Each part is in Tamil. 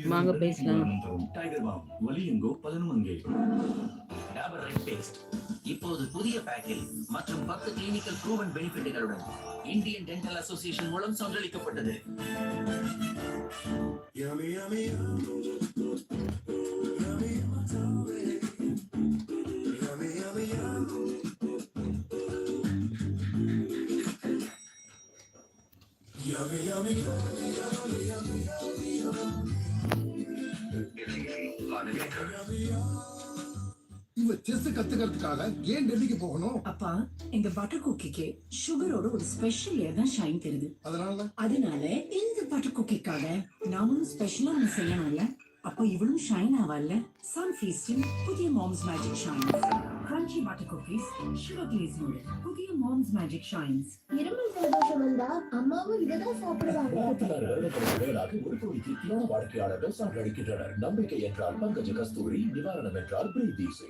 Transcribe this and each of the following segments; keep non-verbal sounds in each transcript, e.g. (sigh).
வாங்க பேசலாம். டைகர் பாம் வலி எங்கோ அங்கே. டாபர் ரெட் பேஸ்ட் இப்போது புதிய பேக்கில் மற்றும் பத்து கிளினிக்கல் ப்ரூவன் பெனிஃபிட்டுகளுடன் இந்தியன் டென்டல் அசோசியேஷன் மூலம் சான்றளிக்கப்பட்டது. இவ செஸ் கத்துக்கிறதுக்காக ஏன் டெல்லிக்கு போகணும்? அப்பா எங்க பட்டர் குக்கிக்கு சுகரோட ஒரு ஸ்பெஷல் ஏர் தான் ஷைன் தருது. அதனால? அதனால இந்த பட்டர் குக்கிக்காக நாமளும் ஸ்பெஷலா ஒன்று செய்யணும்ல. அப்போ இவளும் ஷைன் ஆவால சன் ஃபீஸ்டின் புதிய mom's magic shines crunchy butter cookies sugar கிளேஸோட புதிய மாம்ஸ் மேஜிக் ஷைன்ஸ் இருமல் சந்தோஷம் வந்தா அம்மாவும் இததான் சாப்பிடுவாங்க. முப்பத்தாறு வருடங்களுக்கு மேலாக ஒரு கோடி திருப்தியான வாடிக்கையாளர்கள் சான்றளிக்கின்றனர். நம்பிக்கை என்றால் பங்கஜ கஸ்தூரி நிவாரணம் என்றால் பிரீதீசி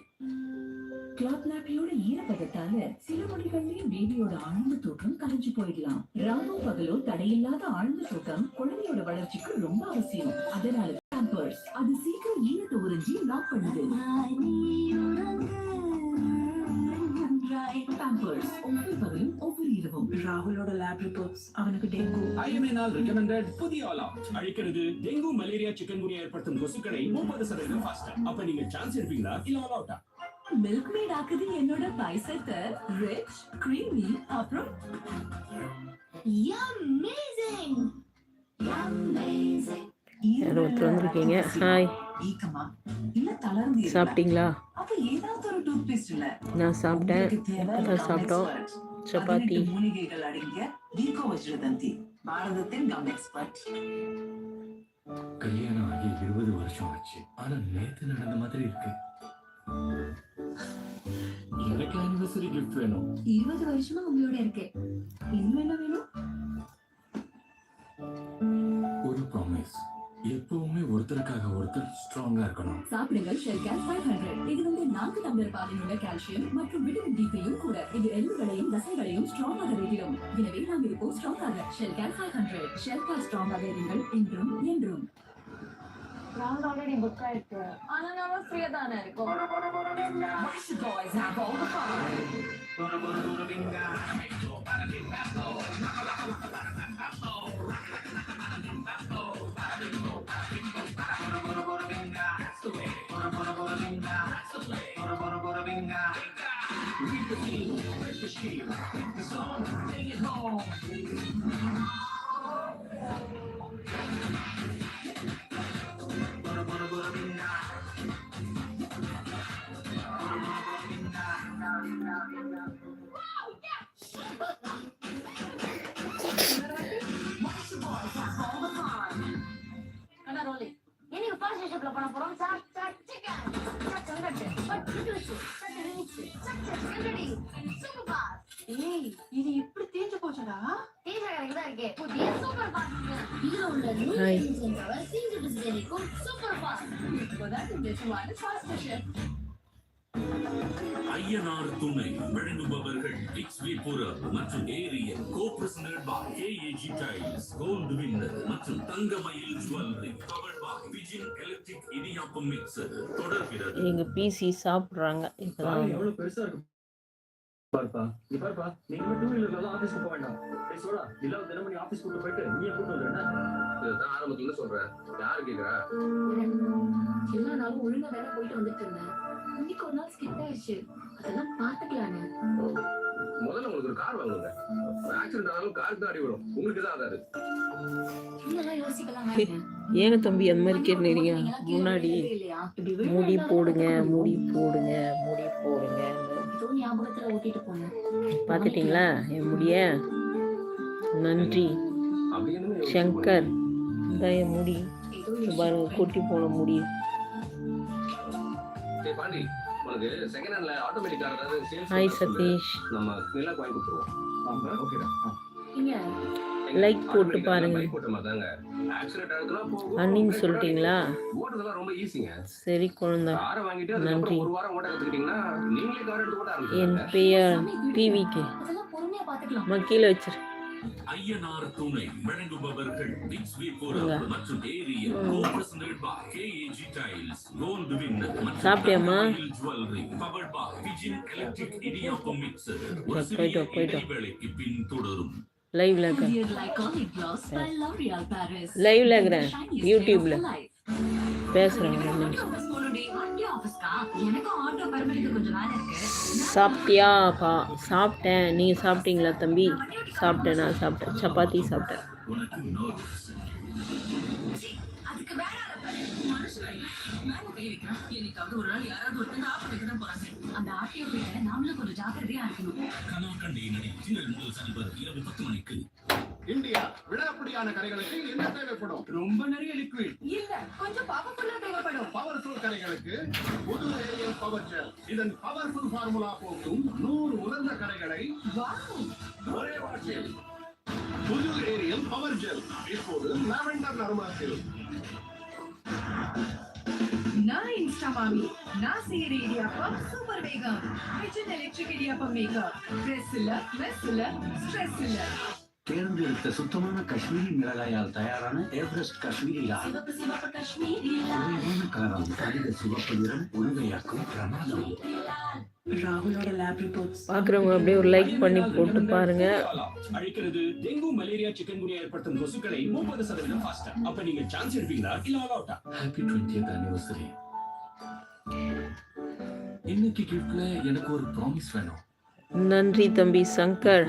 கிளாத் நாப்பியோட ஈரப்பதத்தால சில மொழிகள்லயும் பேபியோட ஆழ்ந்த தூக்கம் கலைஞ்சு போயிடலாம். ராவும் பகலோ தடையில்லாத ஆழ்ந்த தூக்கம் குழந்தையோட வளர்ச்சிக்கு ரொம்ப அவசியம். அதனால பேம்பர்ஸ் அது சீக்கிரம் ஈரத்தை உறிஞ்சி லாக் பண்ணுது. பேம்பர்ஸ் ஒவ்வொரு பகலும் ஒவ்வொரு இரவும் ராகுலோட லேப் ரிப்போர்ட்ஸ் அவனுக்கு டெங்கு ஐஎம்ஏனால் ரெக்கமெண்டட் புதிய ஆலாம் அழிக்கிறது டெங்கு மலேரியா சிக்கன் குனியா ஏற்படுத்தும் கொசுக்களை முப்பது சதவீதம் ஃபாஸ்டர் அப்ப நீங்க சான்ஸ் எடுப்பீங்களா இல்ல ஆல் அவுட்டா மில்க் மேட் ஆக்குது என்னோட பாயசத்தை ரிச் கிரீமி அப்புறம் Amazing! Amazing! யாரோ ஒருத்தர் வந்திருக்கீங்க ஹாய் ஈக்கமா இல்ல தளர்ந்து? சாப்பிட்டீங்களா? அப்ப ஏதாவது ஒரு டூத் பேஸ்ட் இல்ல நான் சாப்பிட்டேன் சாப்பிட்டோம். சப்பாத்தி. மூலிகைகள் அடங்கிய வீக்கோ வஜ்ரதந்தி பாரதத்தின் கம் எக்ஸ்பர்ட் கல்யாணம் ஆகி இருபது வருஷம் ஆச்சு. ஆனா நேத்து நடந்த மாதிரி இருக்கு. எனக்கு ஆனிவர்சரி கிஃப்ட் வேணும். இருபது வருஷமா உங்களோட இருக்கு இன்னும் என்ன வேணும்? ஒரு ப்ராமிஸ் எப்பவுமே ஒருத்தருக்காக ஒருத்தர் ஸ்ட்ராங்கா இருக்கணும். சாப்பிடுங்கள் ஷெல்கேர் ஃபைவ் ஹண்ட்ரட் இது வந்து நான்கு டம்ளர் பாலில் உள்ள கால்சியம் மற்றும் விட்டமின் டிக்கையும் கூட. இது எலும்புகளையும் தசைகளையும் ஸ்ட்ராங்காக வைக்கிறோம் எனவே நாம் இருப்போம் ஸ்ட்ராங்காக ஷெல்கேர் ஃபைவ் ஹண்ட்ரட் ஷெல்கேர் ஸ்ட்ராங்காக இருங்கள் என்றும் என்றும். நாங்க ஆல்ரெடி புக் ஆயிருக்கு. ஆனா நாம ஃப்ரீயா தானே இருக்கோம். Boys have all the fun. machine, sex machine, the song, sing it home. ஏய் இது இப்படி தேஞ்சு போச்சுடா. தேஞ்ச கரெக்ட் தான் இருக்கே புதிய சூப்பர் பாஸ் இதுல உள்ள Hi. நூடுல்ஸ் தவிர சிங்கிள் பிசினரிக்கும் சூப்பர் பாஸ் இப்போதான் நிஜமான fast chef. ஐயனார் துணை வழங்குபவர்கள் மற்றும் Ariel co present by KAG tiles gold winner மற்றும் Thangamayil jewellery power by Vijin electric idiyappam mixer தொடர்கிறது. எங்க பிசி சாப்பிடுறாங்க. இப்பதான். எவ்வளவு பெருசா இருக்கு. பாருப்பா. நீ பாருப்பா. நீங்க டூ வீலர்ல ஆபீஸ்க்கு போக வேண்டாம். டேய் சோடா. இல்ல தினமும் நீ ஆபீஸ் கூட்டு போயிட்டு நீயே கூட்டு வந்துடுறேன் இதுதான் ஆரம்பத்துல சொல்றேன் யாரு கேக்குறா? எல்லா நாளும் ஒழுங்கா வேலை போயிட்டு வந்துட்டு இருந்தேன். இன்னைக்கு ஒரு நாள் ஸ்கிப் ஆயிடுச்சு. அதெல்லாம் பாத்துக்கலான்னு முதல்ல உங்களுக்கு ஒரு கார் வாங்குங்க. ஆக்சிடென்ட் ஆனாலும் காருக்கு தான் அடி விடும் உங்களுக்கு தான் ஏங்க தம்பி அந்த மாதிரி கேட்டுறீங்க முன்னாடி முடி போடுங்க முடி போடுங்க முடி போடுங்க. ஏதோ ஞாபகத்துல ஓட்டிட்டு போனேன் பார்த்துட்டீங்களா? என் முடிய? நன்றி. சங்கர். இந்த என் முடி. பாருங்க கொட்டி போன முடி. ஹாய் சதீஷ். லைக் போட்டு பாருங்க. அண்ணின்னு சொல்லிட்டீங்களா? ஓட்டுறதெல்லாம் ரொம்ப ஈஸிங்க சரி குழந்தை. காரை வாங்கிட்டு நன்றி. அதுக்கப்புறம் ஒரு வாரம் ஓட்ட கத்துக்கிட்டீங்கன்னா நீங்களே கார் எடுத்து ஓட்ட என் பெயர் பிவிக்கு அதெல்லாம் பொறுமையா பாத்துக்கலாம். அம்மா கீழே வச்சிரு. ஐயனார் துணை வழங்குபவர்கள். மற்றும் ஏரியல் கோல்டு மற்றும் jewellery powered by electric idiyappam mixer ஒரு சிறிய. இடைவேளைக்கு பின் தொடரும். லைவ்ல இருக்க Dear Lyconic Gloss by L'Oreal Paris. லைவ்ல இருக்கிறேன் யூடியூப்ல. பேசுறேன். சாப்பிட்டியாப்பா சாப்பிட்டேன். நீங்க சாப்பிட்டீங்களா தம்பி? சாப்பிட்டேன் நான் சாப்பிட்டேன். சப்பாத்தி சாப்பிட்டேன். அதுக்கு வேற. மனுஷன் மேல கை வைக்கிறான். என்னைக்காவது ஒரு நாள் யாராவது ஒருத்தங்க ஆட்டோ வைக்க தான் போறாங்க. அந்த ஆட்டோ கிட்ட நாமளும் கொஞ்சம் ஜாக்கிரதையா இருக்கணும். கனவு கண்டே நடி திங்கள் முதல் சனிவர் இரவு பத்து மணிக்கு. இந்தியா விடாப்பிடியான கரைகளுக்கு என்ன தேவைப்படும்? ரொம்ப நிறைய லிக்விட் இல்ல கொஞ்சம் பவர்ஃபுல்லா தேவைப்படும். பவர்ஃபுல் கரைகளுக்கு புது ஏரியல் பவர் ஜெல் இதன் பவர்ஃபுல் ஃபார்முலா போக்கும் நூறு உலர்ந்த கரைகளை ஒரே வாக்கில் புது ஏரியல் பவர் ஜெல் இப்போது லாவெண்டர் நறுமணத்தில். நான் இன்ஸ்டா மாமி நான் செய்யற இடியாப்பம் சூப்பர் வேகம் kitchen electric idiyappam maker stress இல்ல மெஸ் இல்ல ஸ்ட்ரெஸ் இல்ல தேர்ந்தெடுத்த சுத்தமான காஷ்மீரி மிளகாயால் தயாரான எவரெஸ்ட் காஷ்மீரி லால் கலரம் கடித சிவப்பு நிறம் உணவையாக்கும் பிரமாதம் பாக்குறவங்க அப்படியே ஒரு லைக் பண்ணி போட்டு பாருங்க. அழிக்கிறது டெங்கு மலேரியா சிக்கன் குனியா ஏற்படுத்தும் கொசுக்களை முப்பது சதவீதம் ஃபாஸ்டா அப்ப நீங்க சான்ஸ் எடுப்பீங்களா? இல்ல ஆல் அவுட்டா ஹாப்பி டுவெண்ட்டியத் அனிவர்சரி இன்னைக்கு கிஃப்ட்ல எனக்கு ஒரு ப்ராமிஸ் வேணும். நன்றி தம்பி சங்கர்.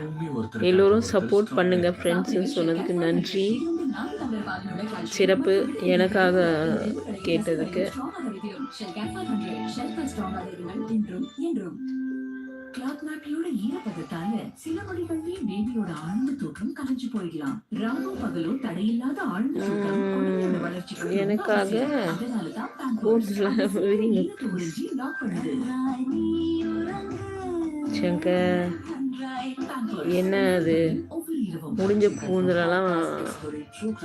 எல்லோரும் சப்போர்ட் பண்ணுங்க ஃப்ரெண்ட்ஸ்னு சொன்னதுக்கு நன்றி. சிறப்பு எனக்காக கேட்டதுக்கு கிளாத் நாப்பியோட ஈரப்பதத்தால சில மொழிகள்லயே பேபியோட ஆழ்ந்த தூக்கம் கலைஞ்சு போயிடலாம் ராவும் பகலும் தடையில்லாத ஆழ்ந்த தூக்கம் உம், குழந்தையோட வளர்ச்சிக்கு ரொம்ப எனக்காக. அதனாலதான் பண்ணுது. சங்கர். என்ன அது முடிஞ்ச கூந்தலெல்லாம்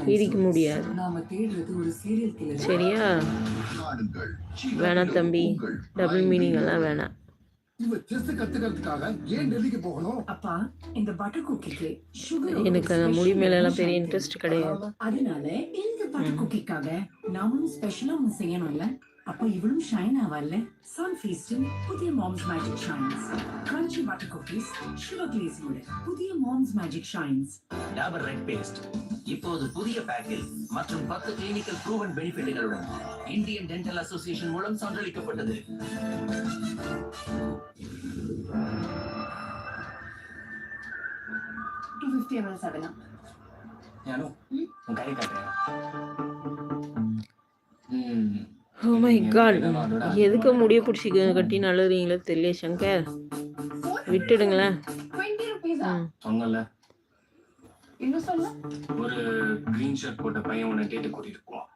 பிரிக்க முடியாது. சரியா? வேணாம் தம்பி. டபுள் மீனிங் எல்லாம் வேணாம் எனக்கு அந்த முடி மேல எல்லாம் பெரிய இன்ட்ரெஸ்ட் கிடையாது. அதனால இந்த பட்டர் குக்கிக்காக நாமளும் ஸ்பெஷலா ஒண்ணு செய்யணும்ல? அப்ப இவளும் ஷைன் ஆவால சன் ஃபீஸ்டின் புதிய Mom's Magic shines crunchy butter cookies sugar கிளேஸோட புதிய Mom's Magic shines Dabur red paste இப்போது புதிய பேக்கில் மற்றும் பத்து கிளினிக்கல் ப்ரூவன் பெனிஃபிட்டுகளுடன் இந்தியன் டென்டல் அசோசியேஷன் மூலம் சான்றளிக்கப்பட்டது டூ ஃபிஃப்டி எம்எல் செவனா ഞാനോ കൈ കാട്ടെ ஓ மை காட் எதுக்கு முடிய பிடிச்சி கட்டி நழுறீங்களோ தெரியல சங்கர். விட்டுடுங்களேன் டுவெண்ட்டி ருபீஸா ம். சொன்னல இன்னும் சொல்ல? ஒரு கிரீன் ஷர்ட் போட்ட பையன் உன்னை டேட்டு கூட்டிட்டு போவான்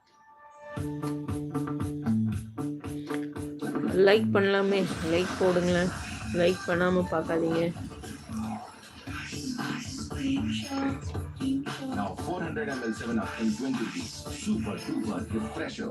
லைக் பண்ணலாமே. லைக் போடுங்களேன். லைக் பண்ணாமல் பார்க்காதீங்க. Now 400 ml 7 up in 20 piece. Super duper refresher.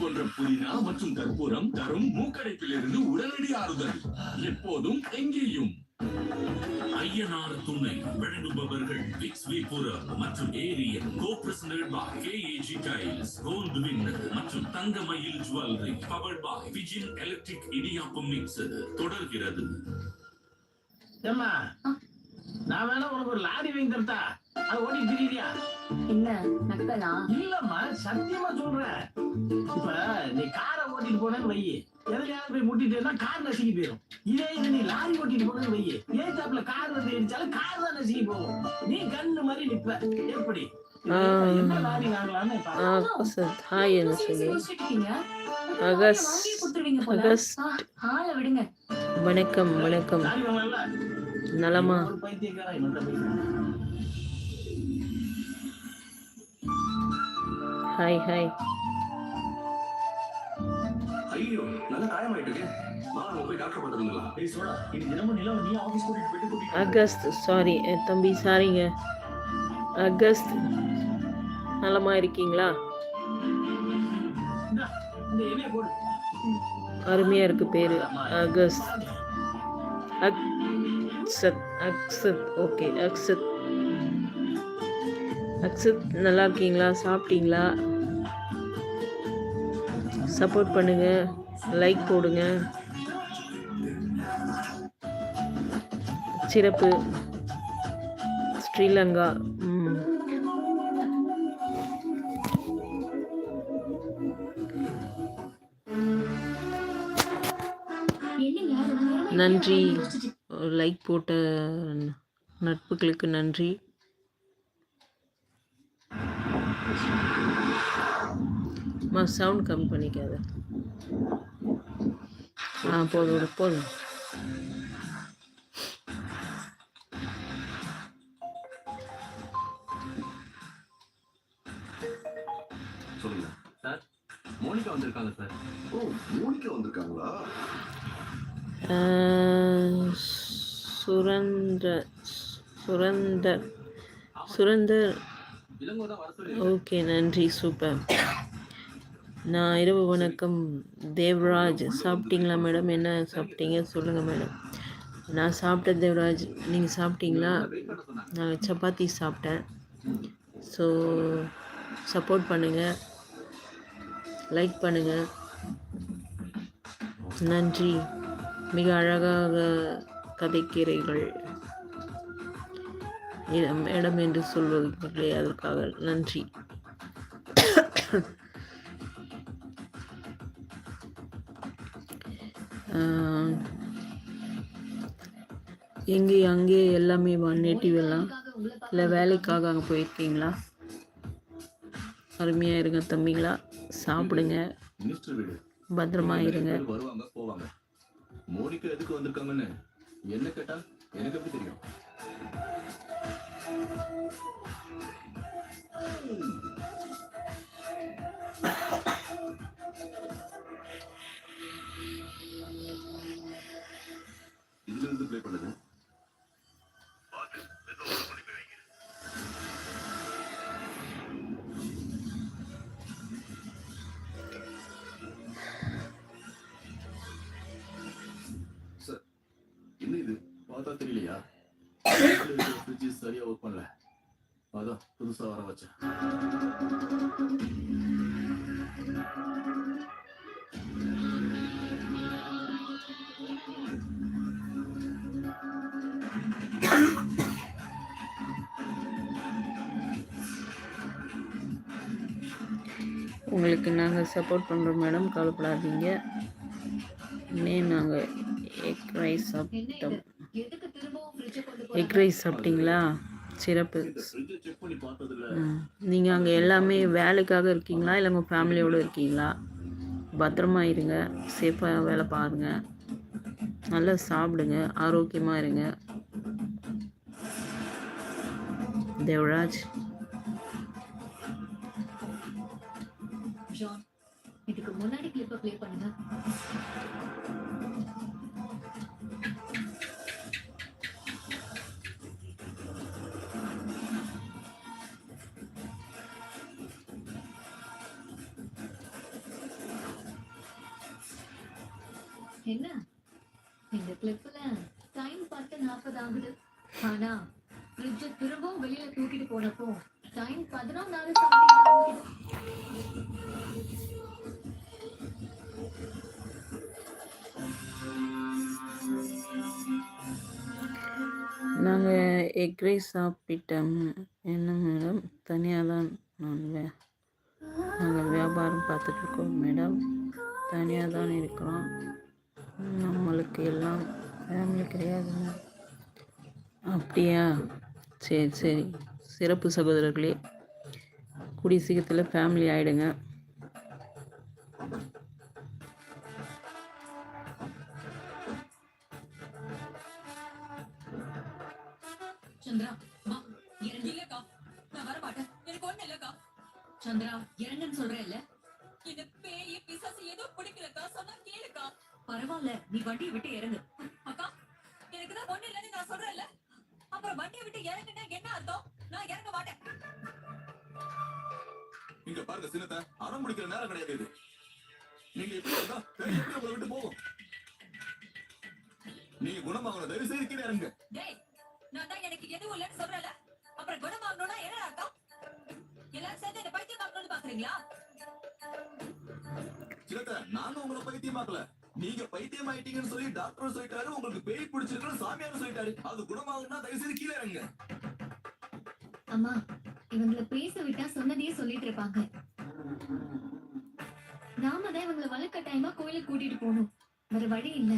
போன்ற புதினா மற்றும் கற்பூரம் தரும் மூக்கடைப்பிலிருந்து உடனடி ஆறுதல். எப்போதும் எங்கேயும். ஐயனார் துணை வழங்குபவர்கள் விக்ஸ் விபுரம் மற்றும் Ariel co present by KAG tiles gold winner மற்றும் Thangamayil jewellery powered by Vijin electric idiyappam mix தொடர்கிறது. ஏம்மா நான் வேணா உனக்கு ஒரு லாரி வாங்கி தரட்டா? அது ஓடி திரியா என்ன நக்கலா? இல்லம்மா சத்தியமா சொல்றேன். இப்ப நீ காரை ஓட்டிட்டு போனேன்னு வை எதுலயாவது போய் முட்டிட்டேன்னா கார் நசுக்கி போயிடும் இதே இது நீ லாரி ஓட்டிட்டு போனேன்னு வை ஏத்தாப்புல கார் வந்து இடிச்சாலும் கார் தான் நசுக்கி போகும். நீ கண்ணு மாதிரி நிப்ப. எப்படி? ஆ. என்ன லாரி கூட்டிட்டு போயிட்டு கூட்டிட்டு அகஸ்ட் சாரி தம்பி சாரிங்க அகஸ்ட் நலமா இருக்கீங்களா? அருமையா இருக்கு பேரு அகஸ்ட் அக்சத் அக்சத் ஓகே அக்சத் அக்சத் நல்லா இருக்கீங்களா சாப்பிட்டீங்களா? சப்போர்ட் பண்ணுங்க. லைக் போடுங்க. சிறப்பு. ஸ்ரீலங்கா. நன்றி. லைக் போட்ட நட்புகளுக்கு நன்றி. மா சவுண்ட் கம்மி பண்ணிக்காத. ஆ போதும் விடு, போதும். சொல்லுங்க. சார் மோனிகா வந்திருக்காங்க சார். ஓ மோனிகா வந்திருக்காங்களா? ஆ, சுரந்தர் சுரந்தர். ஓகே நன்றி சூப்பர். நான் இரவு வணக்கம். தேவராஜ் சாப்பிட்டீங்களா மேடம்? என்ன சாப்பிட்டீங்க? சொல்லுங்கள் மேடம். நான் சாப்பிட்டேன் தேவராஜ். நீங்கள் சாப்பிட்டீங்களா? நான் சப்பாத்தி சாப்பிட்டேன். ஸோ சப்போர்ட் பண்ணுங்கள் லைக் பண்ணுங்கள் நன்றி. மிக அழகாக கதைக்கிறீர்கள். இடம் இடம் என்று சொல்வதில்லை அதற்காக நன்றி. எங்கே அங்கே எல்லாமே நேட்டிவ் எல்லாம் இல்லை வேலைக்காக அங்கே போயிருக்கீங்களா? அருமையாக இருங்க தம்பிங்களா. சாப்பிடுங்க. பத்திரமா இருங்க. வருவாங்க போவாங்க. மோனிகா எதுக்கு வந்திருக்காங்கன்னு? என்ன கேட்டா? எனக்கு எப்படி தெரியும்? இதுல அதான் புதுசா வர வச்சேன். உங்களுக்கு நாங்கள் சப்போர்ட் பண்ணுறோம் மேடம் கவலைப்படாதீங்க. இன்னும் நாங்கள் எக் ரைஸ் சாப்பிட்டோம். எக் ரைஸ் சாப்பிட்டீங்களா? சிறப்பு. நீங்கள் அங்கே எல்லாமே வேலைக்காக இருக்கீங்களா? இல்லை உங்கள் ஃபேமிலியோடு இருக்கீங்களா? பத்திரமா இருங்க. சேஃபாக வேலை பாருங்க. நல்லா சாப்பிடுங்க. ஆரோக்கியமாக இருங்க. தேவராஜ். என்ன? இந்த கிளிப்ல டைம் பார்த்து நாற்பது ஆகுது. ஆனா ஃப்ரிட்ஜ திரும்பவும் வெளியில தூக்கிட்டு போனப்போ டைம் பதினொன்று நாலு நாங்கள் எக் ரைஸ் சாப்பிட்டோம். என்ன மேடம் தனியாக தான் நான் வே நாங்கள் வியாபாரம் பார்த்துட்ருக்கோம் மேடம் தனியாக தான் இருக்கிறோம். நம்மளுக்கு எல்லாம் ஃபேமிலி கிடையாதுங்க. அப்படியா? சரி சரி. சிறப்பு சகோதரர்களே கூடிய சீக்கிரத்தில் ஃபேமிலி ஆகிடுங்க சந்திரா வா இறங்கு. இல்லக்கா நான் வர எனக்கு ஒண்ணு இல்லக்கா. சந்திரா இறங்குன்னு சொல்றேன்ல. இந்த பேய பிசாசு ஏதோ பிடிக்கலக்கா? சொன்னா பரவாயில்ல நீ வண்டியை விட்டு இறங்கு. அக்கா எனக்கு தான் ஒண்ணு இல்லைன்னு நான் சொல்றேன்ல. அப்புறம் வண்டியை விட்டு இறங்குனா என்ன அர்த்தம்? நான் இறங்க மாட்டேன். இங்க பாருங்க சின்னத்தை அறம் முடிக்கிற நேரம் கிடையாது இது. நீங்க எப்படி இருந்தா பெரிய உங்களை விட்டு போகும். நீங்க குணமாகணும் தயவு செய்து கீழே இறங்க. டேய் நான் தான் எனக்கு எதுவும் இல்லைன்னு சொல்றேன்ல. அப்புறம் குணமாகணும்னா என்ன அர்த்தம்? எல்லாரும் சேர்ந்து என்ன பைத்தியம் பார்க்கணும்னு பாக்குறீங்களா? சின்னத்தை நானும் உங்களை பைத்தியமாக்கல. நீங்க பைத்தியம் ஆயிட்டீங்கன்னு சொல்லி டாக்டர் சொல்லிட்டாரு. உங்களுக்கு பேய் பிடிச்சிருக்குன்னு சாமியார் சொல்லிட்டாரு. அது குணமாகணும்னா தயவு செய்து கீழே இறங்க. அம்மா இவங்கள பேச விட்டா சொன்னதையே சொல்லிட்டு இருப்பாங்க. நாம தான் இவங்களை வலுக்கட்டாயமா கோயிலுக்கு கூட்டிட்டு போகணும். வேற வழி இல்ல.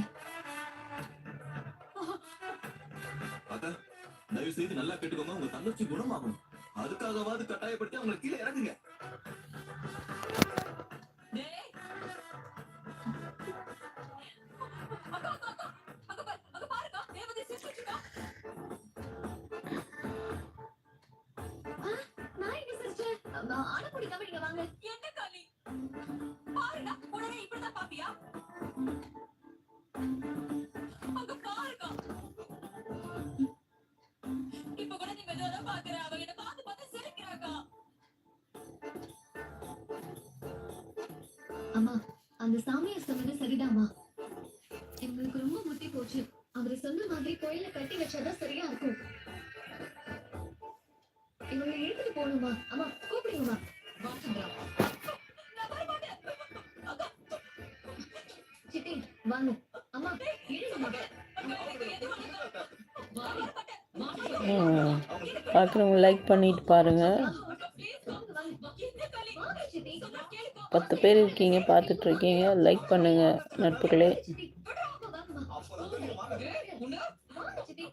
தயவு செய்து நல்லா கேட்டுக்கோங்க. உங்க தங்கச்சி குணமாகணும் அதுக்காகவாது கட்டாயப்படுத்தி அவங்களை கீழே இறங்குங்க. சொன்னது சரிதாம்மா? எங்களுக்கு ரொம்ப முத்தி போச்சு. அவர் சொன்ன மாதிரி கோயில கட்டி வச்சாதான் சரியா இருக்கும். இவங்களை இழுத்துட்டு போகணுமா? அம்மா கூப்பிடுங்கம்மா. சித்தி வாங்க. அம்மா பார்க்குறவங்க லைக் பண்ணிட்டு பாருங்கள் please வா. வா, என்ன காலி? வாங்க சித்தி சொன்னா கேளுக்கா. பத்து பேர் இருக்கீங்க பார்த்துட்டு இருக்கீங்க லைக் பண்ணுங்கள் நட்புகளே (laughs) சித்தி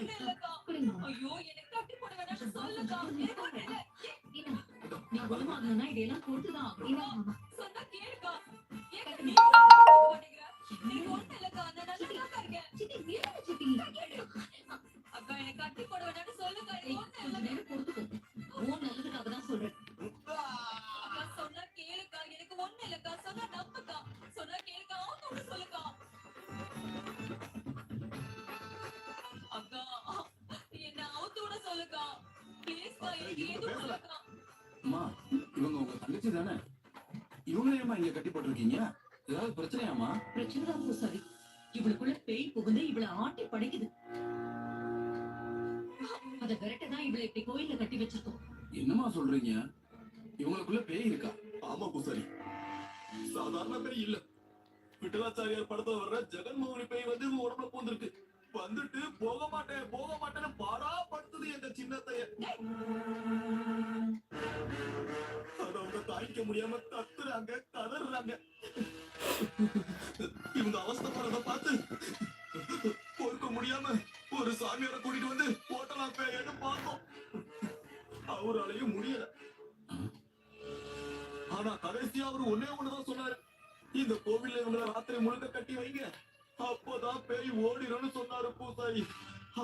ஐயோ, எனக்கு போட சொல்லுக்கா. எனக்கு ஒண்ணும் இல்ல. நீ குணமாகணும்னா இதெல்லாம் கொடுத்துதான். சொன்னா கேளுக்கா. நீ மாட்டேங்கிற? எனக்கு ஒண்ணும் இல்லக்கா. நான் நல்லாதான்க்கா இருக்கேன். அக்கா, எனக்கு கட்டி போட வேணாம்னு சொல்லுக்கா. எனக்கு இல்ல. தான் பூசாரி இவளுக்குள்ள பேய் புகுந்து இவளை ஆட்டி படைக்குது. அத விரட்டதான் இவளை இப்படி கோயில்ல கட்டி வச்சிருக்கோம். என்னமா சொல்றீங்க? இவங்களுக்குள்ள பேய் இருக்கா? ஆமா பூசாரி. சாதாரண பேய் இல்ல. விட்டலாச்சாரியார் படத்துல வர்ற ஜெகன்மோகனி பேய் வந்து இவங்க உடம்புல பூந்திருக்கு. வந்துட்டு போக மாட்டேன் போக மாட்டேன்னு பாடா படுத்துது எங்க சின்னத்தைய. அத அவங்க தாங்கிக்க முடியாம கத்துறாங்க கதறாங்க இவங்க அவஸ்தைப்படுறத பார்த்து பொறுக்க முடியாம ஒரு சாமியார கூட்டிட்டு வந்து போட்டலாம் பேயன்னு பார்த்தோம். அவராலையும் முடியல. ஆனா கடைசியா அவர் ஒன்னே ஒண்ணுதான் சொன்னாரு. இந்த கோவில்ல இவங்களை ராத்திரி முழுக்க கட்டி வைங்க. அப்போதான் பேய் ஓடிடும்னு சொன்னாரு பூசாரி.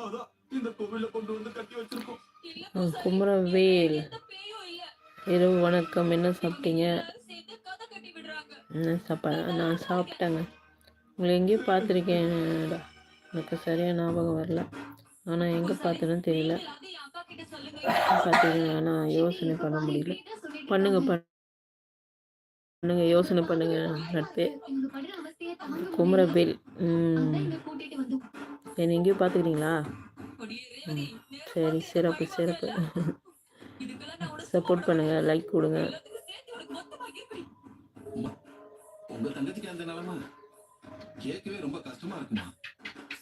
அதான் இந்த கோவில்ல கொண்டு வந்து கட்டி வச்சிருக்கோம். குமரவேல் இரவு வணக்கம். என்ன சாப்பிட்டீங்க எல்லாரும் சேர்ந்து கதை கட்டி விடுறாங்க. என்ன சாப்பா நான் சாப்பிட்டேங்க. உங்களை எங்கேயோ பார்த்துருக்கேன்டா எனக்கு சரியாக ஞாபகம் வரல. ஆனால் எங்கே பார்த்தேன்னு தெரியல. நீங்களாவது ஆனால் பார்த்தீங்கன்னா யோசனை பண்ண முடியல. பண்ணுங்க பண்ணுங்க யோசனை பண்ணுங்க நட்பே. எங்க என்ன குமரவேல் எங்கேயோ பார்த்துக்கிறீங்களா? ம். சரி சிறப்பு சிறப்பு. சப்போர்ட் பண்ணுங்கள் லைக் கொடுங்க. உங்க தங்கச்சிக்கு அந்த நிலைமை கேட்கவே ரொம்ப கஷ்டமா இருக்குமா?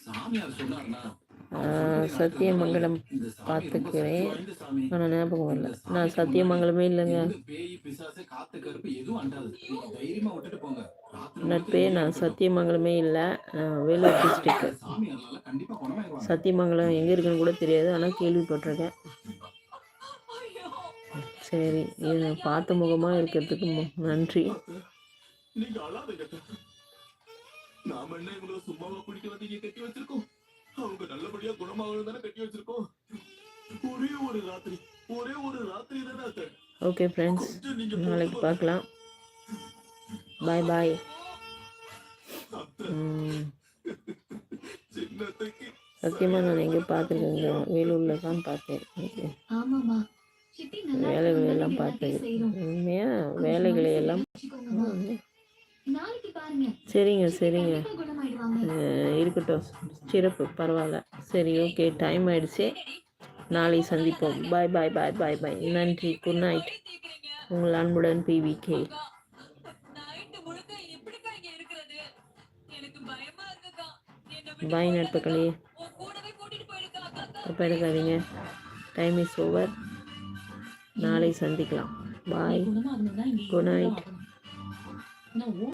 சாமியார் சொன்னாருன்னா ஆஹ், சத்தியமங்கலம் பார்த்துக்கிறேன். ஆனால் ஞாபகம் வரல நான் சத்தியமங்கலமே இல்லைங்க. நட்பே நான் சத்தியமங்கலமே இல்லை. வேலூர் டிஸ்ட்ரிக்ட் சத்தியமங்கலம் எங்கே இருக்குன்னு கூட தெரியாது. ஆனால் கேள்விப்பட்டிருக்கேன். சரி பார்த்த முகமாக இருக்கிறதுக்கு நன்றி. நீங்க அழாதீங்க நாம என்ன இவங்களை சும்மாவா பிடிக்க வந்து இங்க கட்டி வச்சிருக்கோம்? அவங்க நல்லபடியா குணமாகணும் தானே கட்டி வச்சிருக்கோம்? ஒரே ஒரு ராத்திரி ஒரே ஒரு ராத்திரி தானே. ஓகே ஃப்ரெண்ட்ஸ் நாளைக்கு பார்க்கலாம். பாய் பாய் சத்தியமாக நான் எங்கே பார்த்துருக்கேங்க. வேலூரில் தான் பார்த்தேன். வேலைகளை எல்லாம். உண்மையாக கொஞ்சம் வேலைகளை எல்லாம் வச்சுக்கோங்கம்மா. ம், நாளைக்கு பாருங்க சரிங்க சரிங்க. இருக்கட்டும். சிறப்பு பரவாயில்ல. சரி ஓகே டைம் ஆயிடுச்சு. நாளை சந்திப்போம். பாய் பாய் பாய் பாய் பாய் நன்றி. குட் நைட் உங்கள் அன்புடன் பிவிகே பாய் நட்புகளே. தப்பா எடுக்காதீங்க. டைம் இஸ் ஓவர் நாளை சந்திக்கலாம். பாய் குணமாகணும்னா இங்க